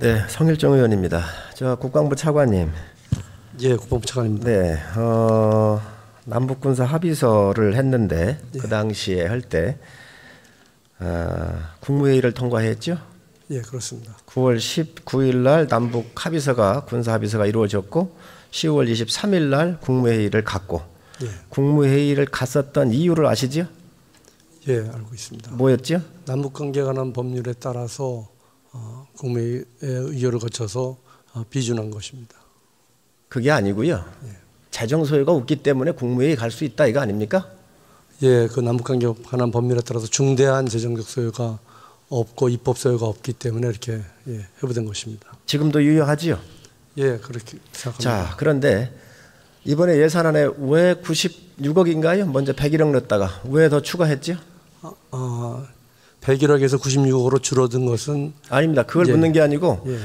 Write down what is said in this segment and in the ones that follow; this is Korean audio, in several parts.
네, 성일정 의원입니다. 저 국방부 차관님. 예, 국방부 차관입니다. 네, 어, 남북 군사 합의서를 했는데 예. 그 당시에 할때 어, 국무회의를 통과했죠. 예, 그렇습니다. 9월 19일 날 남북 합의서가 군사 합의서가 이루어졌고 10월 23일 날 국무회의를 갔고 예, 국무회의를 갔었던 이유를 아시죠? 예, 알고 있습니다. 뭐였죠? 남북 관계 관한 법률에 따라서 어, 국무회의 의결을 거쳐서 어, 비준한 것입니다. 그게 아니고요. 재정 소요가 없기 때문에 국무회의 갈 수 있다 이거 아닙니까? 예, 그 남북 관계 관한 법률에 따라서 중대한 재정적 소요가 없고 입법 소요가 없기 때문에 이렇게 예, 회부된 것입니다. 지금도 유효하지요. 예, 그렇게 생각합니다. 자, 그런데 이번에 예산안에 왜 96억인가요? 먼저 101억 넣었다가 왜 더 추가했죠? 아, 아, 101억에서 96억으로 줄어든 것은 아닙니다. 그걸 예. 묻는 게 아니고 예,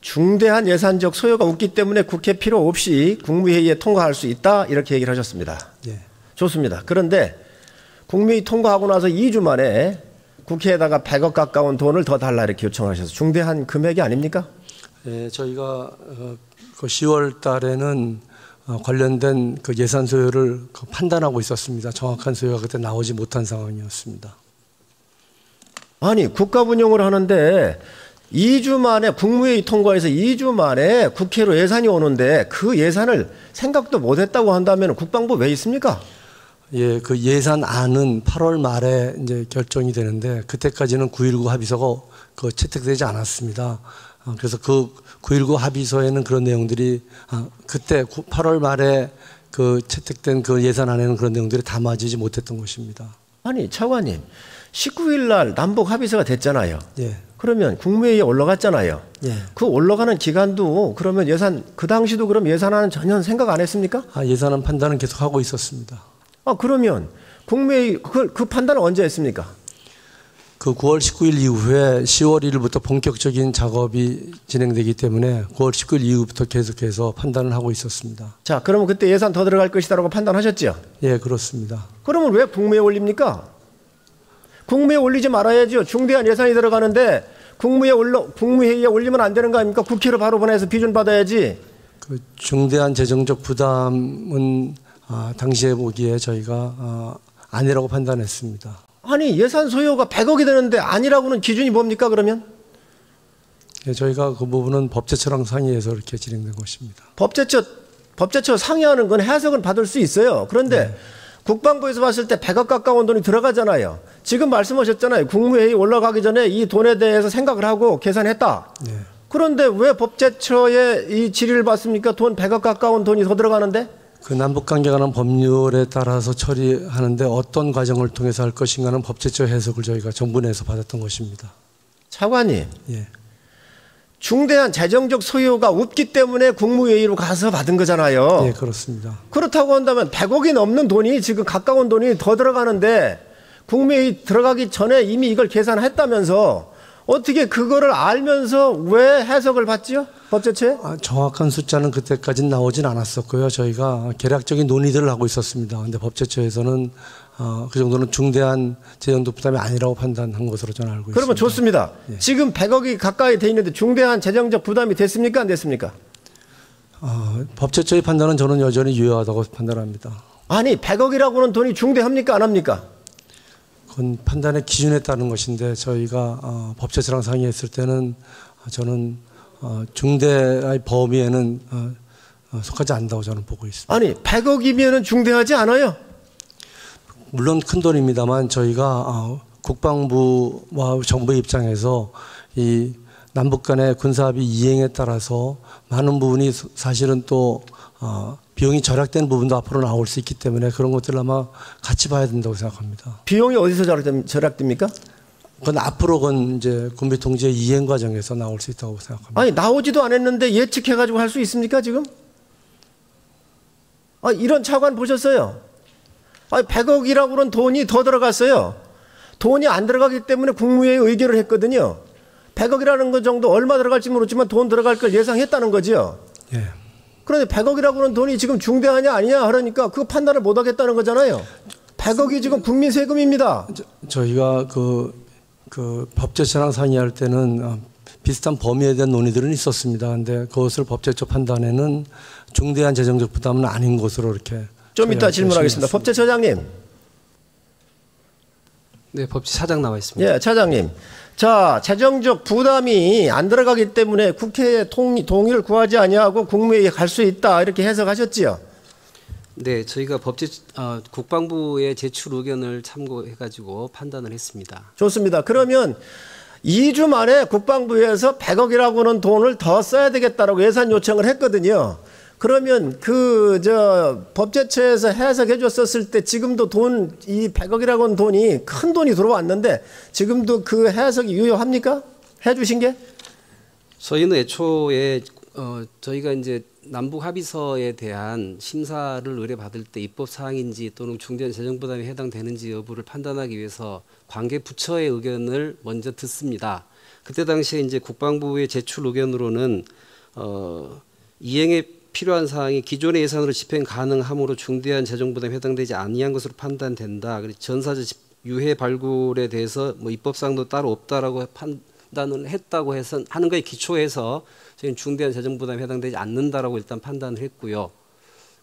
중대한 예산적 소요가 없기 때문에 국회 필요 없이 국무회의에 통과할 수 있다 이렇게 얘기를 하셨습니다. 예, 좋습니다. 그런데 국무회의 통과하고 나서 2주 만에 국회에다가 100억 가까운 돈을 더 달라 이렇게 요청하셔서 중대한 금액이 아닙니까? 예, 저희가 어, 그 10월 달에는 어, 관련된 그 예산 소요를 그 판단하고 있었습니다. 정확한 소요가 그때 나오지 못한 상황이었습니다. 아니 국가 운영을 하는데 2주 만에 국무회의 통과해서 2주 만에 국회로 예산이 오는데 그 예산을 생각도 못했다고 한다면 국방부 왜 있습니까? 예, 그 예산안은 8월 말에 이제 결정이 되는데 그때까지는 9.19 합의서가 그 채택되지 않았습니다. 어, 그래서 그 9.19 합의서에는 그런 내용들이 아, 그때 8월 말에 그 채택된 그 예산안에는 그런 내용들이 담아지지 못했던 것입니다. 아니 차관님 19일 날 남북 합의서가 됐잖아요. 예, 그러면 국무회의에 올라갔잖아요. 예. 그 올라가는 기간도 그러면 예산 그 당시도 그럼 예산안은 전혀 생각 안 했습니까? 아, 예산안 판단은 계속 하고 있었습니다. 아 그러면 국무회의 그, 그 판단을 언제 했습니까? 그 9월 19일 이후에 10월 1일부터 본격적인 작업이 진행되기 때문에 9월 19일 이후부터 계속해서 판단을 하고 있었습니다. 자 그러면 그때 예산 더 들어갈 것이다라고 판단하셨죠? 예, 그렇습니다. 그러면 왜 국무회에 올립니까? 국무회에 올리지 말아야죠. 중대한 예산이 들어가는데 국무회에 올려 국무회의에 올리면 안 되는 거 아닙니까? 국회로 바로 보내서 비준 받아야지. 그 중대한 재정적 부담은 아, 당시에 보기에 저희가 아, 아니라고 판단했습니다. 아니 예산 소요가 100억이 되는데 아니라고는 기준이 뭡니까 그러면? 예, 저희가 그 부분은 법제처랑 상의해서 이렇게 진행된 것입니다. 법제처 법제처 상의하는 건 해석은 받을 수 있어요. 그런데 국방부에서 봤을 때 100억 가까운 돈이 들어가잖아요. 지금 말씀하셨잖아요. 국무회의 올라가기 전에 이 돈에 대해서 생각을 하고 계산했다. 예. 그런데 왜 법제처에 이 질의를 받습니까? 돈 100억 가까운 돈이 더 들어가는데? 그 남북관계 관한 법률에 따라서 처리하는데 어떤 과정을 통해서 할 것인가는 법제처 해석을 저희가 정부 내에서 받았던 것입니다. 차관님, 예. 중대한 재정적 소요가 없기 때문에 국무회의로 가서 받은 거잖아요. 예, 그렇습니다. 그렇다고 한다면 100억이 넘는 돈이 지금 가까운 돈이 더 들어가는데 국무회의 들어가기 전에 이미 이걸 계산했다면서 어떻게 그거를 알면서 왜 해석을 받지요? 법제처에? 아, 정확한 숫자는 그때까지는 나오진 않았었고요. 저희가 계략적인 논의들을 하고 있었습니다. 근데 법제처에서는 어, 그 정도는 중대한 재정도 부담이 아니라고 판단한 것으로 저는 알고 그러면 있습니다. 좋습니다. 지금 100억이 가까이 돼 있는데 중대한 재정적 부담이 됐습니까? 안 됐습니까? 어, 법제처의 판단은 저는 여전히 유효하다고 판단합니다. 아니 100억이라고는 돈이 중대합니까? 안 합니까? 그건 판단의 기준에 따른 것인데 저희가 어, 법제처랑 상의했을 때는 어, 저는 어, 중대의 범위에는 어, 어, 속하지 않는다고 저는 보고 있습니다. 아니 100억이면은 중대하지 않아요? 물론 큰 돈입니다만 저희가 어, 국방부와 정부 입장에서 이 남북 간의 군사합의 이행에 따라서 많은 부분이 사- 사실은 또 어, 비용이 절약된 부분도 앞으로 나올 수 있기 때문에 그런 것들을 아마 같이 봐야 된다고 생각합니다. 비용이 어디서 절약됩- 절약됩니까? 그건 앞으로 건 이제 군비 통제 이행 과정에서 나올 수 있다고 생각합니다. 아니 나오지도 않았는데 예측해가지고 할 수 있습니까 지금? 아 이런 차관 보셨어요? 아 100억이라고는 돈이 더 들어갔어요. 돈이 안 들어가기 때문에 국무회의 의결을 했거든요. 100억이라는 것 정도 얼마 들어갈지 모르지만 돈 들어갈 걸 예상했다는 거죠. 예. 그런데 100억이라고는 돈이 지금 중대하냐 아니냐 하니까 그 판단을 못 하겠다는 거잖아요. 100억이 지금 국민 세금입니다. 저, 저희가 그, 그 법제처랑 상의할 때는 어, 비슷한 범위에 대한 논의들은 있었습니다. 근데 그것을 법제처 판단에는 중대한 재정적 부담은 아닌 것으로 이렇게 좀 이따 저희가 질문하겠습니다. 법제처장님. 네, 법치 사장 나와 있습니다. 예, 차장님. 자, 재정적 부담이 안 들어가기 때문에 국회에 통, 동의를 구하지 아니하고 국무회의에 갈 수 있다 이렇게 해석하셨지요. 네, 저희가 법제 어, 국방부의 제출 의견을 참고해 가지고 판단을 했습니다. 좋습니다. 그러면 2주 만에 국방부에서 100억이라고는 돈을 더 써야 되겠다라고 예산 요청을 했거든요. 그러면 그 저 법제처에서 해석해 줬었을 때 지금도 돈 이 100억이라고 하는 돈이 큰 돈이 들어왔는데 지금도 그 해석이 유효합니까? 해 주신 게? 저희는 애초에 어, 저희가 이제 남북 합의서에 대한 심사를 의뢰받을 때 입법 사항인지 또는 중대한 재정 부담에 해당되는지 여부를 판단하기 위해서 관계 부처의 의견을 먼저 듣습니다. 그때 당시에 이제 국방부의 제출 의견으로는 어, 이행에 필요한 사항이 기존의 예산으로 집행 가능하므로 중대한 재정 부담에 해당되지 아니한 것으로 판단된다. 그리고 전사자 집- 유해 발굴에 대해서 뭐 입법 사항도 따로 없다라고 판단을 했다고 해서 하는 거에 기초해서 저희는 중대한 재정 부담에 해당되지 않는다라고 일단 판단을 했고요.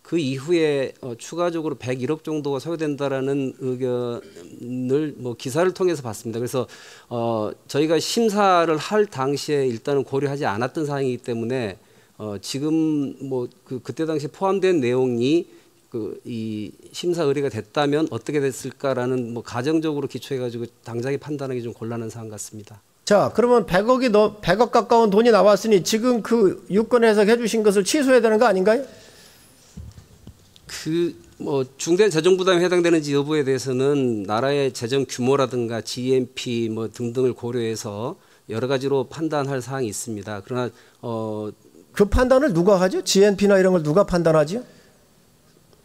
그 이후에 어, 추가적으로 101억 정도가 소요된다라는 의견을 뭐 기사를 통해서 봤습니다. 그래서 어, 저희가 심사를 할 당시에 일단은 고려하지 않았던 사항이기 때문에 어, 지금 뭐 그 그때 당시 포함된 내용이 그 이 심사 의뢰가 됐다면 어떻게 됐을까라는 뭐 가정적으로 기초해 가지고 당장에 판단하기 좀 곤란한 사항 같습니다. 자, 그러면 100억이 너 100억 가까운 돈이 나왔으니 지금 그 유권 해석해 주신 것을 취소해야 되는 거 아닌가요? 그 뭐 중대한 재정 부담에 해당되는지 여부에 대해서는 나라의 재정 규모라든가 GNP 뭐 등등을 고려해서 여러 가지로 판단할 사항이 있습니다. 그러나 어 그 판단을 누가 하죠? GNP나 이런 걸 누가?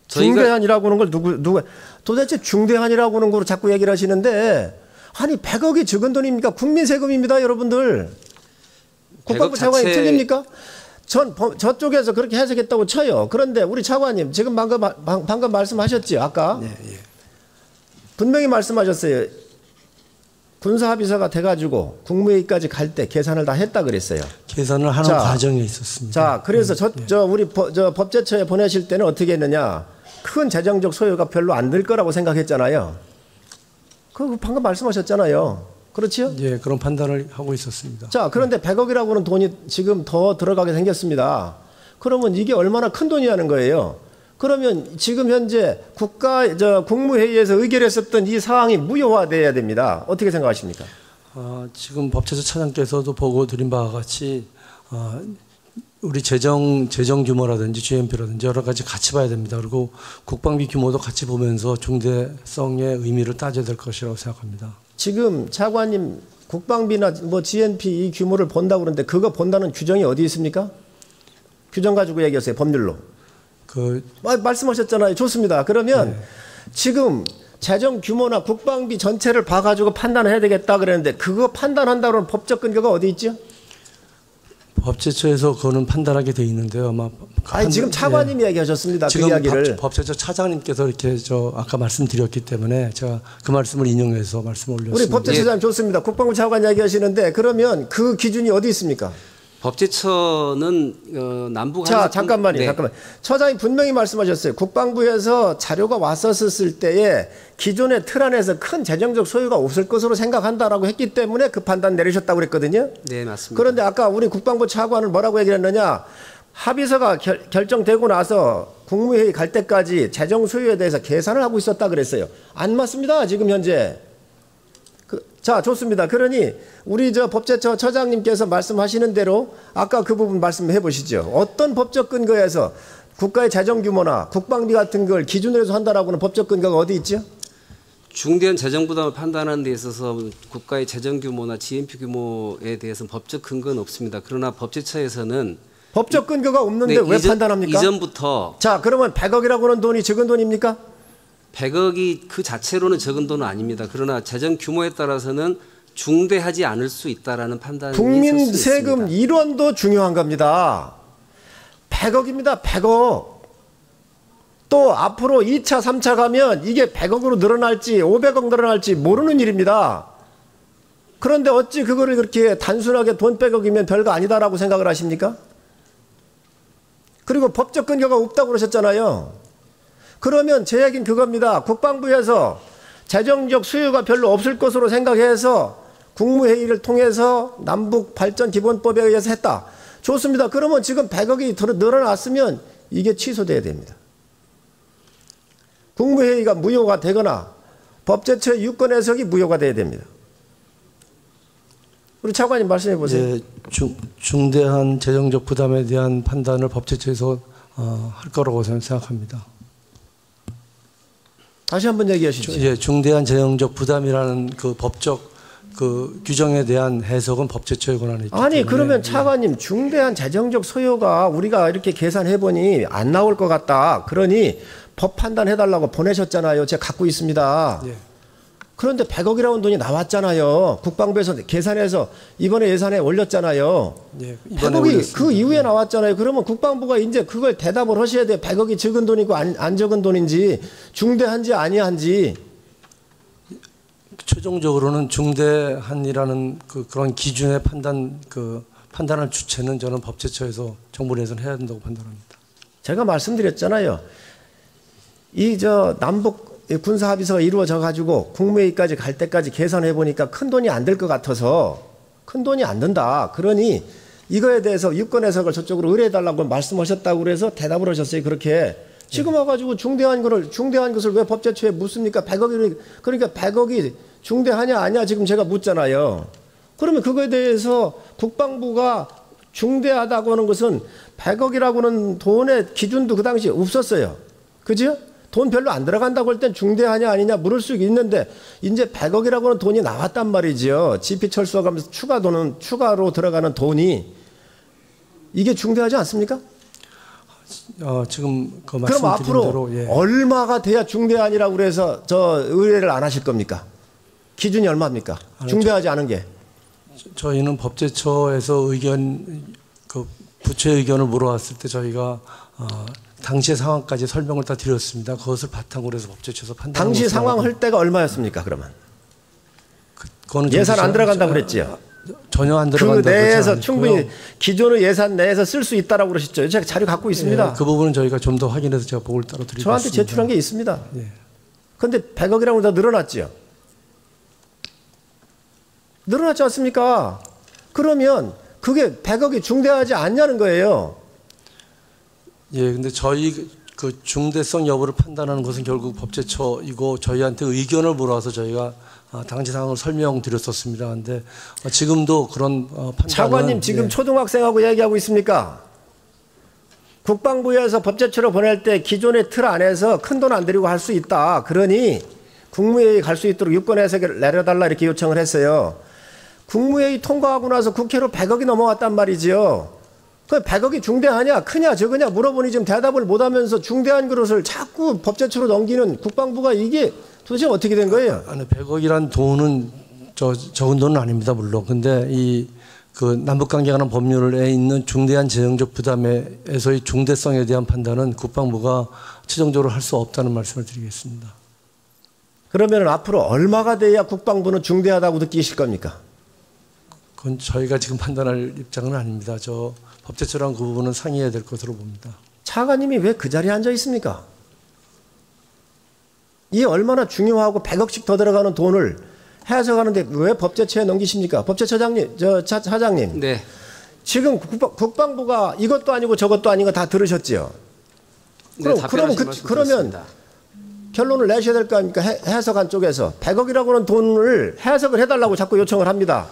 저희가 중대한이라고 하는 걸 누구 누가 도대체 중대한이라고 하는 걸 자꾸 얘기를 하시는데 아니 100억이 적은 돈입니까? 국민 세금입니다, 여러분들. 국방부 100억 차관님 자체- 틀립니까? 전 법- 저쪽에서 그렇게 해석했다고 쳐요. 그런데 우리 차관님 지금 방금 방, 방금 말씀하셨지 아까 예, 예. 분명히 말씀하셨어요. 군사합의서가 돼가지고 국무회의까지 갈 때 계산을 다 했다 그랬어요. 계산을 하는 자, 과정에 있었습니다. 자, 그래서 저, 저 우리 법, 저 법제처에 보내실 때는 어떻게 했느냐? 큰 재정적 소요가 별로 안들 거라고 생각했잖아요. 그 방금 말씀하셨잖아요. 그렇지요? 예, 그런 판단을 하고 있었습니다. 자, 그런데 100억이라고 하는 돈이 지금 더 들어가게 생겼습니다. 그러면 이게 얼마나 큰 돈이냐는 거예요. 그러면 지금 현재 국가 저 국무회의에서 의결했었던 이 사항이 무효화돼야 됩니다. 어떻게 생각하십니까? 어, 지금 법제처 차장께서도 보고 드린 바와 같이 어, 우리 재정 재정 규모라든지 GNP라든지 여러 가지 같이 봐야 됩니다. 그리고 국방비 규모도 같이 보면서 중대성의 의미를 따져야 될 것이라고 생각합니다. 지금 차관님 국방비나 뭐 GNP 이 규모를 본다고 그러는데 그거 본다는 규정이 어디 있습니까? 규정 가지고 얘기하세요. 법률로. 그 마- 말씀하셨잖아요. 좋습니다. 그러면 지금 재정 규모나 국방비 전체를 봐가지고 판단해야 되겠다 그랬는데 그거 판단한다는 법적 근거가 어디 있죠? 법제처에서 그거는 판단하게 돼 있는데요. 아마 아니 지금 차관님이 얘기하셨습니다. 예. 그 지금 이야기를. 법, 법제처 차장님께서 이렇게 저 아까 말씀드렸기 때문에 제가 그 말씀을 인용해서 말씀을 우리 올렸습니다. 법제처장 좋습니다. 국방부 차관 얘기하시는데 그러면 그 기준이 어디 있습니까? 법제처는 어, 남북 자 잠깐만요. 네. 잠깐만. 처장이 분명히 말씀하셨어요. 국방부에서 자료가 왔었을 때에 기존의 틀 안에서 큰 재정적 소요가 없을 것으로 생각한다라고 했기 때문에 그 판단 내리셨다고 그랬거든요. 네 맞습니다. 그런데 아까 우리 국방부 차관은 뭐라고 얘기를 했느냐? 합의서가 결, 결정되고 나서 국무회의 갈 때까지 재정 소요에 대해서 계산을 하고 있었다 그랬어요. 안 맞습니다. 지금 현재. 그, 자, 좋습니다. 그러니 우리 저 법제처 처장님께서 말씀하시는 대로 아까 그 부분 말씀해 보시죠. 어떤 법적 근거에서 국가의 재정 규모나 국방비 같은 걸 기준으로 해서 한다라고는 법적 근거가 어디 있죠? 중대한 재정 부담을 판단하는 데 있어서 국가의 재정 규모나 GNP 규모에 대해서는 법적 근거는 없습니다. 그러나 법제처에서는 법적 근거가 없는데 네, 왜 이전- 판단합니까? 이전부터 자, 그러면 100억이라고 하는 돈이 적은 돈입니까? 100억이 그 자체로는 적은 돈은 아닙니다. 그러나 재정 규모에 따라서는 중대하지 않을 수 있다라는 판단이 국민 세금 있습니다. 일원도 중요한 겁니다. 100억입니다. 100억. 또 앞으로 2차, 3차 가면 이게 100억으로 늘어날지 500억 늘어날지 모르는 일입니다. 그런데 어찌 그거를 그렇게 단순하게 돈 빼먹이면 별거 아니다라고 생각을 하십니까? 그리고 법적 근거가 없다고 그러셨잖아요. 그러면 제 얘기는 그겁니다. 국방부에서 재정적 수요가 별로 없을 것으로 생각해서 국무회의를 통해서 남북 발전 기본법에 의해서 했다. 좋습니다. 그러면 지금 100억이 더 늘어났으면 이게 취소돼야 됩니다. 국무회의가 무효가 되거나 법제처의 유권 해석이 무효가 돼야 됩니다. 우리 차관님 말씀해 보세요. 예, 중, 중대한 재정적 부담에 대한 판단을 법제처에서 어, 할 거라고 저는 생각합니다. 다시 한번 얘기하시죠. 예, 중대한 재정적 부담이라는 그 법적 그 규정에 대한 해석은 법제처의 권한에 있기 아니 때문에 그러면 차관님 중대한 재정적 소요가 우리가 이렇게 계산해 보니 안 나올 것 같다. 그러니 법 판단해 달라고 보내셨잖아요. 제가 갖고 있습니다. 예. 그런데 100억이라는 돈이 나왔잖아요. 국방부에서 계산해서 이번에 예산에 올렸잖아요. 예, 이번에 100억이 올렸습니다. 그 이후에 나왔잖아요. 그러면 국방부가 이제 그걸 대답을 하셔야 돼요. 100억이 적은 돈이고 안, 안 적은 돈인지 중대한지 아니한지. 최종적으로는 중대한이라는 그 그런 기준의 판단 그 판단할 주체는 저는 법제처에서 정부 내에서는 해야 된다고 판단합니다. 제가 말씀드렸잖아요. 이 저 남북 군사 합의서가 이루어져 가지고 국무회의까지 갈 때까지 계산해 보니까 큰 돈이 안 될 것 같아서 큰 돈이 안 든다. 그러니 이거에 대해서 유권 해석을 저쪽으로 의뢰해 달라고 말씀하셨다고 그래서 대답을 하셨어요. 그렇게 지금 와가지고 중대한 거를 중대한 것을 왜 법제처에 묻습니까? 100억이 그러니까 100억이 중대하냐 아니야 지금 제가 묻잖아요. 그러면 그거에 대해서 국방부가 중대하다고 하는 것은 100억이라고는 돈의 기준도 그 당시에 없었어요. 그죠? 돈 별로 안 들어간다고 할 땐 중대하냐 아니냐 물을 수 있는데 이제 100억이라고 하는 돈이 나왔단 말이죠. GP 철수가 가면서 추가 돈은 추가로 들어가는 돈이 이게 중대하지 않습니까? 어, 지금 그 그럼 앞으로 대로 예. 얼마가 돼야 중대한이라고 그래서 저 의뢰를 안 하실 겁니까? 기준이 얼마입니까? 중대하지 않은 게. 저희는 법제처에서 의견 그 부처 의견을 물어왔을 때 저희가 어, 당시의 상황까지 설명을 다 드렸습니다. 그것을 바탕으로 해서 법제처에서 판단. 당시 상황 할 때가 얼마였습니까? 그러면 그거는 예산 좀안 들어간다고 저- 그랬지요. 전혀 안그 들어간다. 내에서 충분히 기존의 예산 내에서 쓸 수 있다라고 그러셨죠. 제가 자료 갖고 있습니다. 그 부분은 저희가 좀 더 확인해서 제가 보고를 따로 드리겠습니다. 저한테 제출한 게 있습니다. 예. 근데 100억이라고 더 늘어났지요. 늘어났지 않습니까? 그러면 그게 100억이 중대하지 않냐는 거예요. 예, 근데 저희 그 중대성 여부를 판단하는 것은 결국 법제처이고 저희한테 의견을 물어와서 저희가 아, 당시 상황을 설명드렸었습니다. 근데 어, 지금도 그런 어, 판단은 차관님 지금 예, 초등학생하고 얘기하고 있습니까? 국방부에서 법제처로 보낼 때 기존의 틀 안에서 큰 돈 안 들이고 할 수 있다. 그러니 국무회의 갈 수 있도록 유권 해석을 내려달라 이렇게 요청을 했어요. 국무회의 통과하고 나서 국회로 100억이 넘어왔단 말이지요. 그 100억이 중대하냐 크냐 적으냐 물어보니 지금 대답을 못하면서 중대한 그릇을 자꾸 법제처로 넘기는 국방부가 이게 도대체 어떻게 된 거예요? 아니 100억이란 돈은 저 적은 돈은 아닙니다 물론. 근데 이 그 남북 관계하는 법률에 있는 중대한 재정적 부담에서의 중대성에 대한 판단은 국방부가 최종적으로 할 수 없다는 말씀을 드리겠습니다. 그러면 앞으로 얼마가 돼야 국방부는 중대하다고 느끼실 겁니까? 그건 저희가 지금 판단할 입장은 아닙니다. 저 법제처랑 그 부분은 상의해야 될 것으로 봅니다. 차관님이 왜 그 자리에 앉아 있습니까? 이 얼마나 중요하고 100억씩 더 들어가는 돈을 해석하는데 왜 법제처에 넘기십니까? 법제처장님, 저 차, 차장님. 네. 지금 국방, 국방부가 이것도 아니고 저것도 아닌 거 다 들으셨지요? 그럼- 네, 그러면 답변하신 그- 그러면. 결론을 내셔야 될 거 아닙니까? 해, 해석한 쪽에서 100억이라고 하는 돈을 해석을 해달라고 자꾸 요청을 합니다.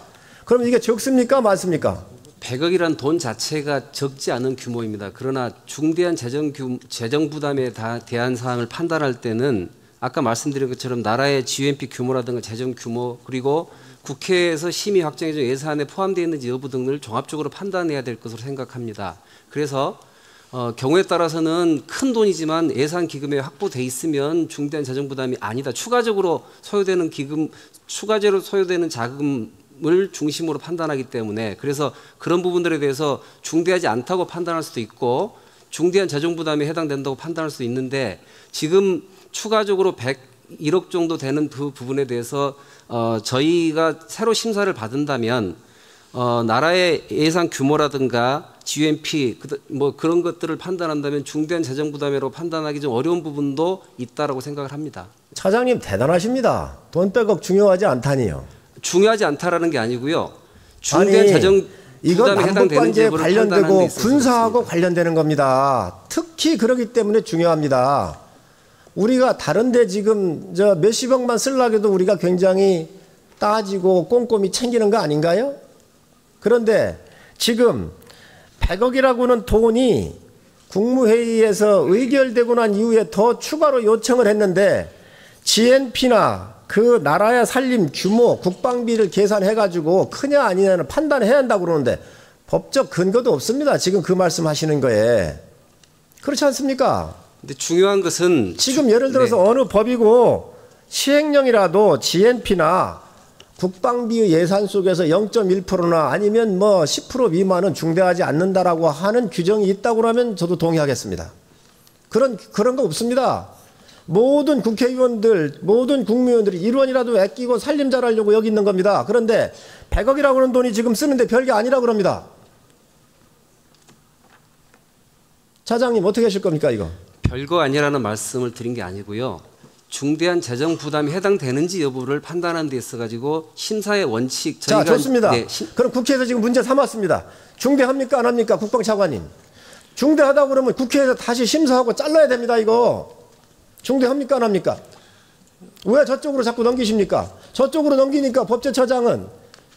그럼 이게 적습니까? 많습니까? 100억이란 돈 자체가 적지 않은 규모입니다. 그러나 중대한 재정 규, 재정 부담에 다, 대한 사항을 판단할 때는 아까 말씀드린 것처럼 나라의 GNP 규모라든가 재정 규모 그리고 국회에서 심의 확정해준 예산에 포함되어 있는지 여부 등을 종합적으로 판단해야 될 것으로 생각합니다. 그래서 어, 경우에 따라서는 큰 돈이지만 예산 기금에 확보돼 있으면 중대한 재정 부담이 아니다. 추가적으로 소요되는 기금, 추가적으로 소요되는 자금 을 중심으로 판단하기 때문에 그래서 그런 부분들에 대해서 중대하지 않다고 판단할 수도 있고 중대한 재정 부담에 해당된다고 판단할 수도 있는데 지금 추가적으로 100 1억 정도 되는 그 부분에 대해서 어, 저희가 새로 심사를 받은다면 어, 나라의 예산 규모라든가 GMP 그- 뭐 그런 것들을 판단한다면 중대한 재정 부담으로 판단하기 좀 어려운 부분도 있다라고 생각을 합니다. 차장님 대단하십니다. 돈 빼곡 중요하지 않다니요. 중요하지 않다라는 게 아니고요. 아니, 재정 해당되는 남북관계 관련되고 군사하고. 관련되는 겁니다. 특히 그러기 때문에 중요합니다. 우리가 다른데 지금 저 몇십억만 쓸라고도 우리가 굉장히 따지고 꼼꼼히 챙기는 거 아닌가요? 그런데 지금 100억이라고는 돈이 국무회의에서 의결되고 난 이후에 더 추가로 요청을 했는데 GNP나 그 나라의 살림 규모, 국방비를 계산해가지고 크냐 아니냐는 판단해야 한다고 그러는데 법적 근거도 없습니다. 지금 그 말씀 하시는 거에. 그렇지 않습니까? 근데 중요한 것은 지금 주- 예를 들어서 네. 어느 법이고 시행령이라도 GNP나 국방비 예산 속에서 0.1%나 아니면 뭐 10% 미만은 중대하지 않는다라고 하는 규정이 있다고 하면 저도 동의하겠습니다. 그런 그런 거 없습니다. 모든 국회의원들, 모든 국무위원들이 1원이라도 아끼고 살림 잘하려고 여기 있는 겁니다. 그런데 100억이라고 하는 돈이 지금 쓰는데 별게 아니라 그럽니다. 차장님 어떻게 하실 겁니까 이거? 별거 아니라는 말씀을 드린 게 아니고요. 중대한 재정 부담이 해당되는지 여부를 판단하는 데 있어 가지고 심사의 원칙 자, 저희가 좋습니다. 네, 시- 그럼 국회에서 지금 문제 삼았습니다. 중대합니까 안 합니까 국방차관님? 중대하다고 그러면 국회에서 다시 심사하고 잘라야 됩니다 이거. 중대합니까 안 합니까? 왜 저쪽으로 자꾸 넘기십니까? 저쪽으로 넘기니까 법제처장은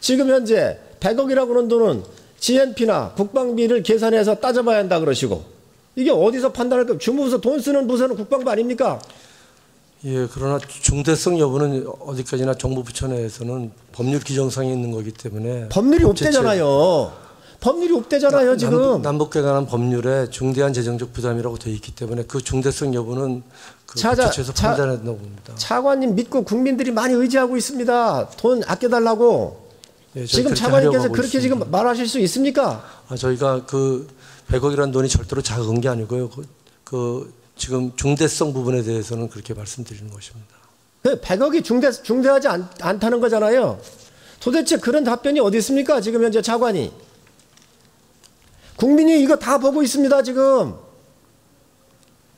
지금 현재 100억이라고 하는 돈은 GNP나 국방비를 계산해서 따져봐야 한다 그러시고 이게 어디서 판단할 까 주무부서 돈 쓰는 부서는 국방부 아닙니까? 예, 그러나 중대성 여부는 어디까지나 정부 부처 내에서는 법률 규정상에 있는 거기 때문에 법률이 없대잖아요. 법률이 없대잖아요 남- 지금. 남북 에 관한 법률에 중대한 재정적 부담이라고 되어 있기 때문에 그 중대성 여부는 그 차자- 부처에서 차- 판단해야 된다고 봅니다. 차관님 믿고 국민들이 많이 의지하고 있습니다. 돈 아껴달라고. 예, 지금 차관님께서 그렇게 있습니다. 지금 말하실 수 있습니까? 아, 저희가 그 100억이라는 돈이 절대로 작은 게 아니고요. 그, 그 지금 중대성 부분에 대해서는 그렇게 말씀드리는 것입니다. 100억이 중대, 중대하지 않, 않다는 거잖아요. 도대체 그런 답변이 어디 있습니까? 지금 현재 차관이. 국민이 이거 다 보고 있습니다, 지금.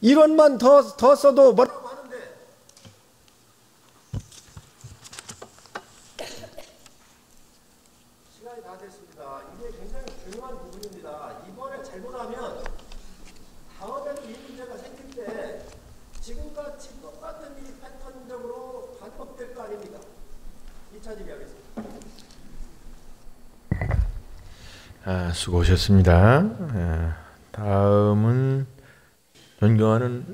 1원만 더, 더 써도 뭐라고 하는데. 시간이 다 됐습니다. 이게 굉장히 중요한 부분입니다. 이번에 잘못하면 다음에도 이 문제가 생길 때 지금같이 똑같은 일이 패턴적으로 반복될 거 아닙니까? 이차집이 하겠습니다. 아, 수고하셨습니다. 아, 다음은 존경하는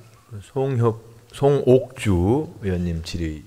송협 송옥주 의원님 질의